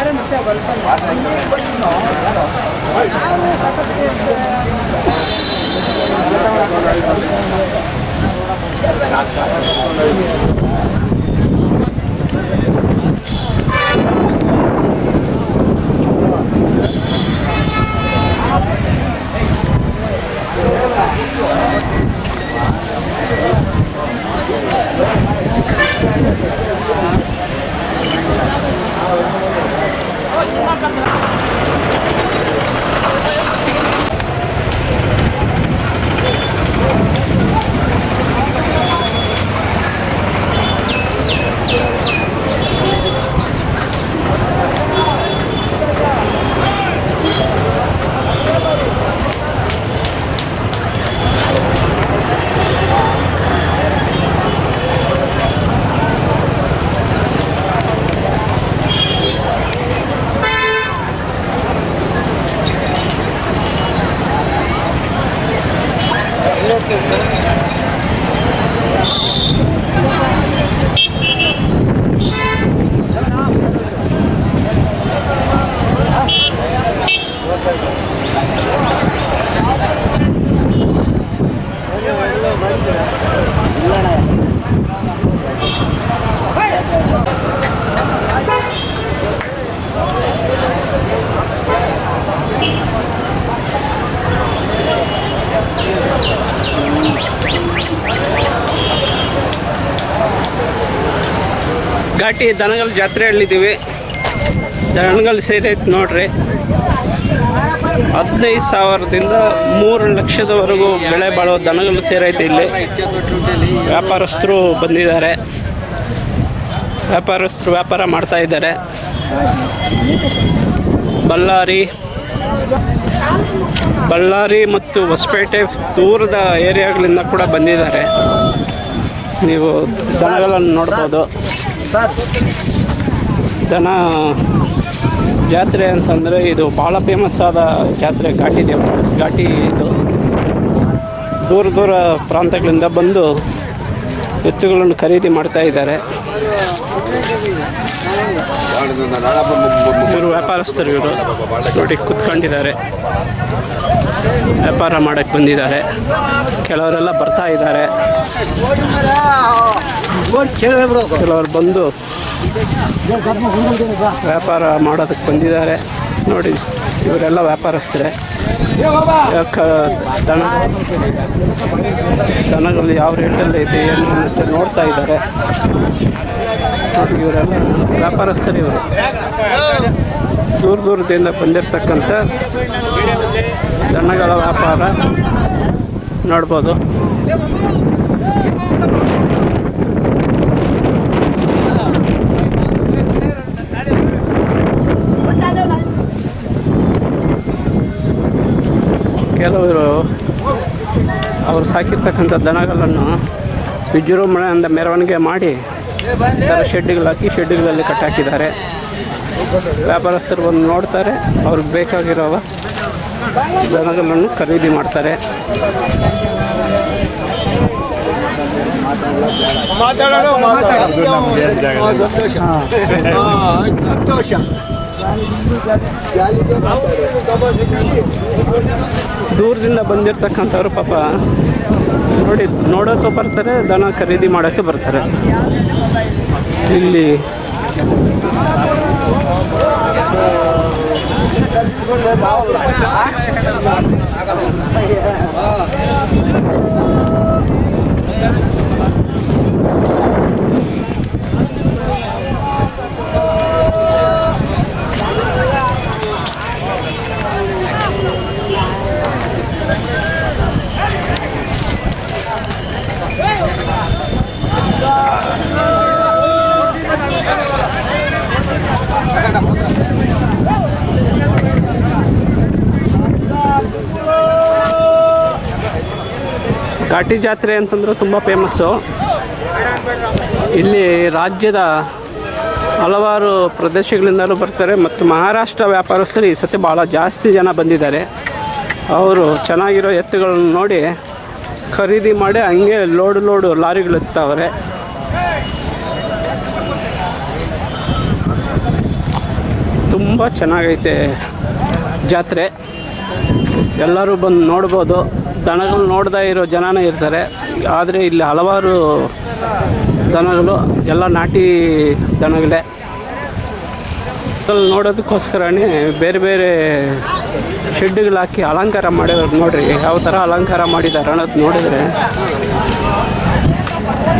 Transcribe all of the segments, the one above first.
ಯಾರು ಮತ್ತೆ ಬರ್ತಾರೆ ಘಾಟಿ ದನಗಲ್ ಜಾತ್ರೆಯಲ್ಲಿದ್ದೀವಿ ದನಗಲ್ ಸೇರೈತೆ ನೋಡ್ರಿ. ಹದಿನೈದು ಸಾವಿರದಿಂದ ಮೂರು ಲಕ್ಷದವರೆಗೂ ಬೆಳೆ ಬಾಳೋ ದನಗಳು ಸೇರೈತೆ ಇಲ್ಲಿ. ವ್ಯಾಪಾರಸ್ಥರು ಬಂದಿದ್ದಾರೆ. ವ್ಯಾಪಾರಸ್ಥರು ವ್ಯಾಪಾರ ಮಾಡ್ತಾ ಇದ್ದಾರೆ. ಬಳ್ಳಾರಿ ಬಳ್ಳಾರಿ ಮತ್ತು ಹೊಸಪೇಟೆ ದೂರದ ಏರಿಯಾಗಳಿಂದ ಕೂಡ ಬಂದಿದ್ದಾರೆ. ನೀವು ದನಗಳನ್ನು ನೋಡ್ಬೋದು. ದನ ಜಾತ್ರೆ ಅಂತಂದರೆ ಇದು ಭಾಳ ಫೇಮಸ್ ಆದ ಜಾತ್ರೆ ಘಾಟಿ ದೇವ, ಘಾಟಿ ಇದು. ದೂರ ದೂರ ಪ್ರಾಂತಗಳಿಂದ ಬಂದು ಎತ್ತುಗಳನ್ನು ಖರೀದಿ ಮಾಡ್ತಾ ಇದ್ದಾರೆ. ಇವರು ವ್ಯಾಪಾರಸ್ಥರು ಇವರು. ನೋಡಿ, ಕುತ್ಕೊಂಡಿದ್ದಾರೆ. ವ್ಯಾಪಾರ ಮಾಡಕ್ಕೆ ಬಂದಿದ್ದಾರೆ. ಕೆಲವರೆಲ್ಲ ಬರ್ತಾ ಇದ್ದಾರೆ. ಕೆಲವರು. ಬಂದು ವ್ಯಾಪಾರ ಮಾಡೋದಕ್ಕೆ ಬಂದಿದ್ದಾರೆ. ನೋಡಿ, ಇವರೆಲ್ಲ ವ್ಯಾಪಾರಸ್ಥರೇ. ದನ ದನಗಳು ಯಾವ ರೇಟಲ್ಲಿ ಐತೆ ಏನು ಅಂತ ನೋಡ್ತಾ ಇದ್ದಾರೆ. ಇವರೆಲ್ಲ ವ್ಯಾಪಾರಸ್ಥರು ಇವರು. ದೂರ ದೂರದಿಂದ ಬಂದಿರತಕ್ಕಂಥ ದನಗಳ ವ್ಯಾಪಾರ ನೋಡ್ಬೋದು ಕೆಲವರು ಅವರು ಸಾಕಿರ್ತಕ್ಕಂಥ ದನಗಳನ್ನು ವಿಜೃಂಭಣೆಯಿಂದ ಮೆರವಣಿಗೆ ಮಾಡಿ ಥರ ಶೆಡ್ಡುಗಳು ಹಾಕಿ ಶೆಡ್ಡುಗಳಲ್ಲಿ ಕಟ್ಟಾಕಿದ್ದಾರೆ. ವ್ಯಾಪಾರಸ್ಥರು ಬಂದು ನೋಡ್ತಾರೆ ಅವ್ರಿಗೆ ಬೇಕಾಗಿರೋ ದನಗಳನ್ನು ಖರೀದಿ ಮಾಡ್ತಾರೆ. ಸಂತೋಷ ದೂರದಿಂದ ಬಂದಿರ್ತಕ್ಕಂಥವ್ರು ಪಾಪ ನೋಡಿ ನೋಡೋಕೆ ಬರ್ತಾರೆ ದನ ಖರೀದಿ ಮಾಡೋಕ್ಕೆ ಬರ್ತಾರೆ. ಇಲ್ಲಿ ಘಾಟಿ ಜಾತ್ರೆ ಅಂತಂದ್ರೆ ತುಂಬ ಫೇಮಸ್ಸು ಇಲ್ಲಿ ರಾಜ್ಯದ ಹಲವಾರು ಪ್ರದೇಶಗಳಿಂದಲೂ ಬರ್ತಾರೆ ಮತ್ತು ಮಹಾರಾಷ್ಟ್ರ ವ್ಯಾಪಾರಸ್ಥರು ಈ ಸತಿ ಭಾಳ ಜಾಸ್ತಿ ಜನ ಬಂದಿದ್ದಾರೆ. ಅವರು ಚೆನ್ನಾಗಿರೋ ಎತ್ತುಗಳನ್ನು ನೋಡಿ ಖರೀದಿ ಮಾಡಿ ಹಂಗೆ ಲೋಡು ಲೋಡು ಲಾರಿಗಳು ಎತ್ತವ್ರೆ. ತುಂಬ ಚೆನ್ನಾಗೈತೆ ಜಾತ್ರೆ. ಎಲ್ಲರೂ ಬಂದು ನೋಡ್ಬೋದು. ದನಗಳು ನೋಡ್ದೇ ಇರೋ ಜನನೇ ಇರ್ತಾರೆ. ಆದರೆ ಇಲ್ಲಿ ಹಲವಾರು ದನಗಳು, ಎಲ್ಲ ನಾಟಿ ದನಗಳೇ. ನೋಡೋದಕ್ಕೋಸ್ಕರನೇ ಬೇರೆ ಬೇರೆ ಶೆಡ್ಡುಗಳು ಹಾಕಿ ಅಲಂಕಾರ ಮಾಡಿರೋದು ನೋಡ್ರಿ. ಯಾವ ಥರ ಅಲಂಕಾರ ಮಾಡಿದ್ದಾರೆ ಅನ್ನೋದು ನೋಡಿದರೆ.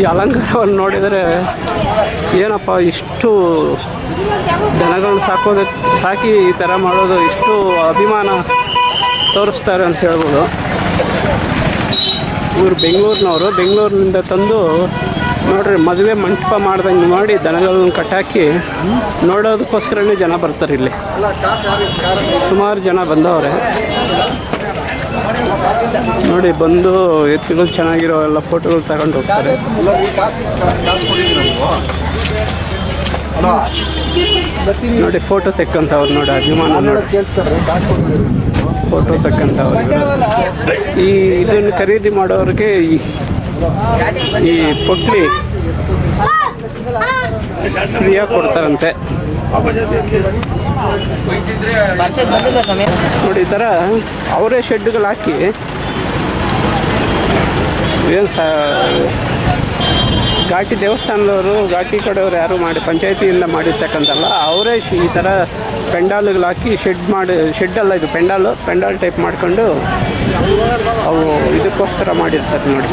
ಈ ಅಲಂಕಾರವನ್ನು ನೋಡಿದರೆ ಏನಪ್ಪ, ಇಷ್ಟು ದನಗಳನ್ನ ಸಾಕೋದಕ್ಕೆ ಸಾಕಿ ಈ ಥರ ಮಾಡೋದು ಇಷ್ಟು ಅಭಿಮಾನ. ತೋರಿಸ್ತಾರೆ ಅಂತ ಹೇಳ್ಬೋದು. ಇವರು ಬೆಂಗಳೂರಿನವರು, ಬೆಂಗಳೂರಿನಿಂದ ತಂದು ನೋಡ್ರಿ, ಮದುವೆ ಮಂಟಪ ಮಾಡ್ದಂಗೆ ಮಾಡಿ ದನಗಳನ್ನ ಕಟ್ಟಾಕಿ ನೋಡೋದಕ್ಕೋಸ್ಕರನೇ ಜನ ಬರ್ತಾರೆ ಇಲ್ಲಿ. ಸುಮಾರು ಜನ ಬಂದವ್ರೆ. ನೋಡಿ, ಬಂದು ಎತ್ತುಗಳು ಚೆನ್ನಾಗಿರೋ ಎಲ್ಲ ಫೋಟೋಗಳು ತಗೊಂಡು ಹೋಗ್ತಾರೆ. ನೋಡಿ, ಫೋಟೋ ತೆಕ್ಕಂಥವ್ರು ನೋಡಿ, ಅಭಿಮಾನ ನೋಡಿ. ಫೋಟೋ ತಕ್ಕಂಥವ್ರು. ಈ ಇದನ್ನು ಖರೀದಿ ಮಾಡೋರಿಗೆ ಈ ಪೊಟ್ಲಿ ಫ್ರೀಯಾಗಿ ಕೊಡ್ತಾರಂತೆ. ನೋಡಿ, ಈ ಥರ ಅವರೇ ಶೆಡ್ಗಳು ಹಾಕಿ, ಏನು ಸ ಘಾಟಿ ದೇವಸ್ಥಾನದವರು, ಘಾಟಿ ಕಡೆಯವರು ಯಾರು ಮಾಡಿ, ಪಂಚಾಯತಿಯಿಂದ ಮಾಡಿರ್ತಕ್ಕಂಥಲ್ಲ, ಅವರೇ ಈ ಥರ ಪೆಂಡಾಲ್ಗಳಾಕಿ ಶೆಡ್ ಮಾಡಿ ಶೆಡ್ಡಲ್ಲ ಇದು ಪೆಂಡಾಲು, ಪೆಂಡಾಲ್ ಟೈಪ್ ಮಾಡಿಕೊಂಡು ಅವು ಇದಕ್ಕೋಸ್ಕರ ಮಾಡಿರ್ತಾರೆ ನೋಡಿ.